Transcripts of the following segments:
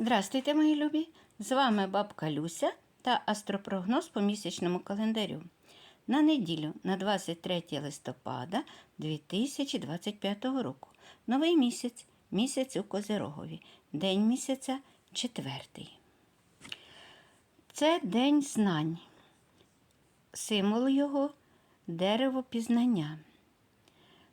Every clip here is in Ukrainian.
Здрастуйте, мої любі! З вами бабка Люся та астропрогноз по місячному календарю. На неділю, на 23 листопада 2025 року. Новий місяць, місяць у Козирогові, день місяця четвертий. Це день знань. Символ його дерево пізнання.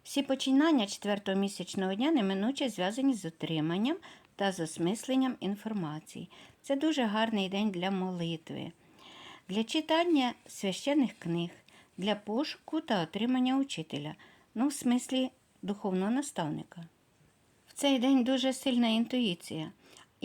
Всі починання четвертого місячного дня неминуче зв'язані з отриманням та з осмисленням інформації. Це дуже гарний день для молитви, для читання священних книг, для пошуку та отримання учителя, ну, в смислі духовного наставника. В цей день дуже сильна інтуїція.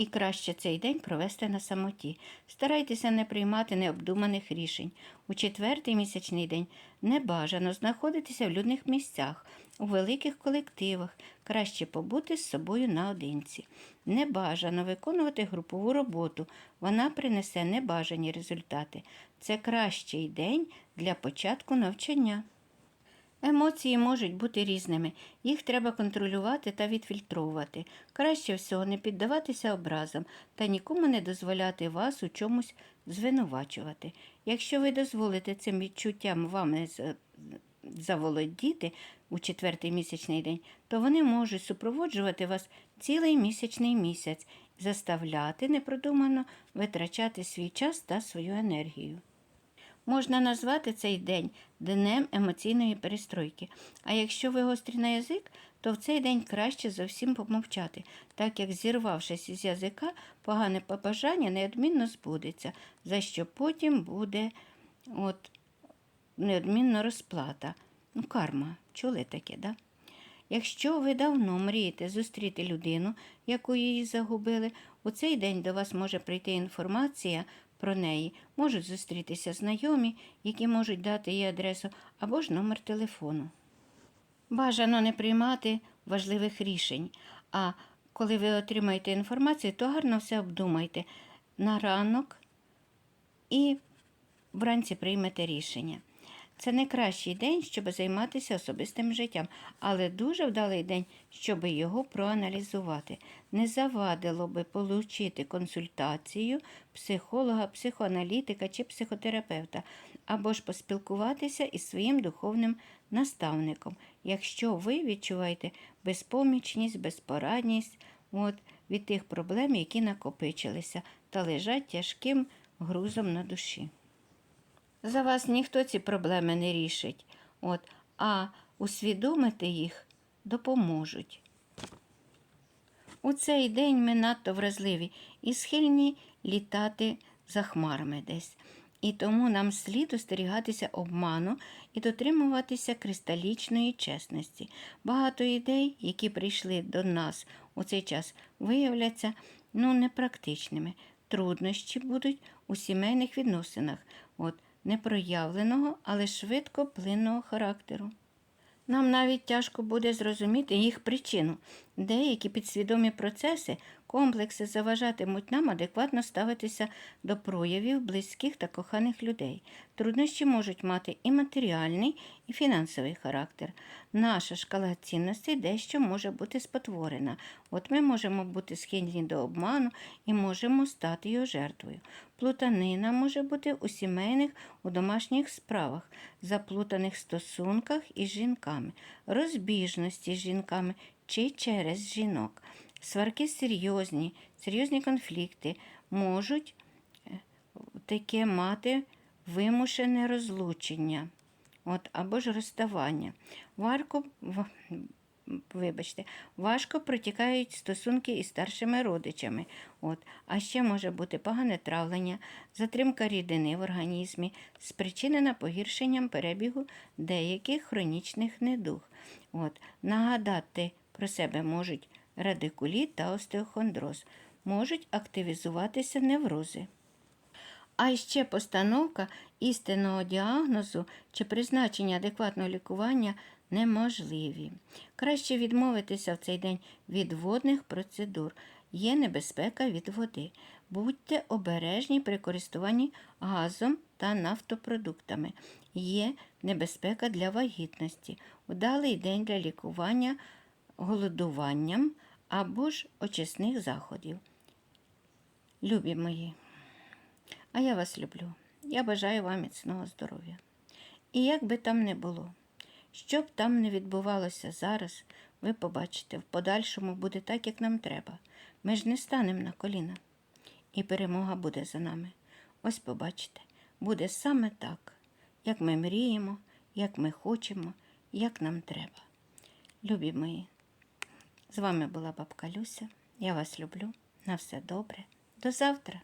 І краще цей день провести на самоті. Старайтеся не приймати необдуманих рішень. У четвертий місячний день не бажано знаходитися в людних місцях, у великих колективах, краще побути з собою наодинці. Не бажано виконувати групову роботу, вона принесе небажані результати. Це кращий день для початку навчання. Емоції можуть бути різними, їх треба контролювати та відфільтровувати. Краще всього не піддаватися образам та нікому не дозволяти вас у чомусь звинувачувати. Якщо ви дозволите цим відчуттям вами за- заволодіти у четвертий місячний день, то вони можуть супроводжувати вас цілий місячний місяць, заставляти непродумано витрачати свій час та свою енергію. Можна назвати цей день днем емоційної перестройки. А якщо ви гострі на язик, то в цей день краще зовсім помовчати, так як, зірвавшись із язика, погане побажання неодмінно збудеться, за що потім буде от, неодмінно розплата. Ну, карма, чули таке, да? Якщо ви давно мрієте зустріти людину, яку її загубили, у цей день до вас може прийти інформація про неї, можуть зустрітися знайомі, які можуть дати їй адресу або ж номер телефону. Бажано не приймати важливих рішень, а коли ви отримаєте інформацію, то гарно все обдумайте на ранок і вранці приймете рішення. Це не кращий день, щоб займатися особистим життям, але дуже вдалий день, щоб його проаналізувати. Не завадило би отримати консультацію психолога, психоаналітика чи психотерапевта, або ж поспілкуватися із своїм духовним наставником, якщо ви відчуваєте безпомічність, безпорадність от, від тих проблем, які накопичилися та лежать тяжким грузом на душі. За вас ніхто ці проблеми не рішить, от, а усвідомити їх допоможуть. У цей день ми надто вразливі і схильні літати за хмарами десь. І тому нам слід остерігатися обману і дотримуватися кристалічної чесності. Багато ідей, які прийшли до нас у цей час, виявляться ну, непрактичними. Труднощі будуть у сімейних відносинах, от, непроявленого, але швидко плинного характеру. Нам навіть тяжко буде зрозуміти їх причину. Деякі підсвідомі процеси, комплекси заважатимуть нам адекватно ставитися до проявів близьких та коханих людей. Труднощі можуть мати і матеріальний, і фінансовий характер. Наша шкала цінностей дещо може бути спотворена. От ми можемо бути схильні до обману і можемо стати його жертвою. Плутанина може бути у сімейних, у домашніх справах, заплутаних стосунках із жінками, розбіжності з жінками чи через жінок. Сварки серйозні, серйозні конфлікти можуть е, таке мати вимушене розлучення от, або ж розставання. Варко, вибачте, важко протікають стосунки із старшими родичами. От. А ще може бути погане травлення, затримка рідини в організмі, спричинена погіршенням перебігу деяких хронічних недуг. От. Нагадати про себе можуть радикуліт та остеохондроз, можуть активізуватися неврози. А ще постановка істинного діагнозу чи призначення адекватного лікування неможливі. Краще відмовитися в цей день від водних процедур. Є небезпека від води. Будьте обережні при користуванні газом та нафтопродуктами. Є небезпека для вагітності. Удалий день для лікування голодуванням або ж очисних заходів. Любі мої, а я вас люблю. Я бажаю вам міцного здоров'я. І як би там не було, що б там не відбувалося зараз, ви побачите, в подальшому буде так, як нам треба. Ми ж не станемо на коліна. І перемога буде за нами. Ось побачите, буде саме так, як ми мріємо, як ми хочемо, як нам треба. Любі мої, з вами була бабка Люся. Я вас люблю. На все добре. До завтра.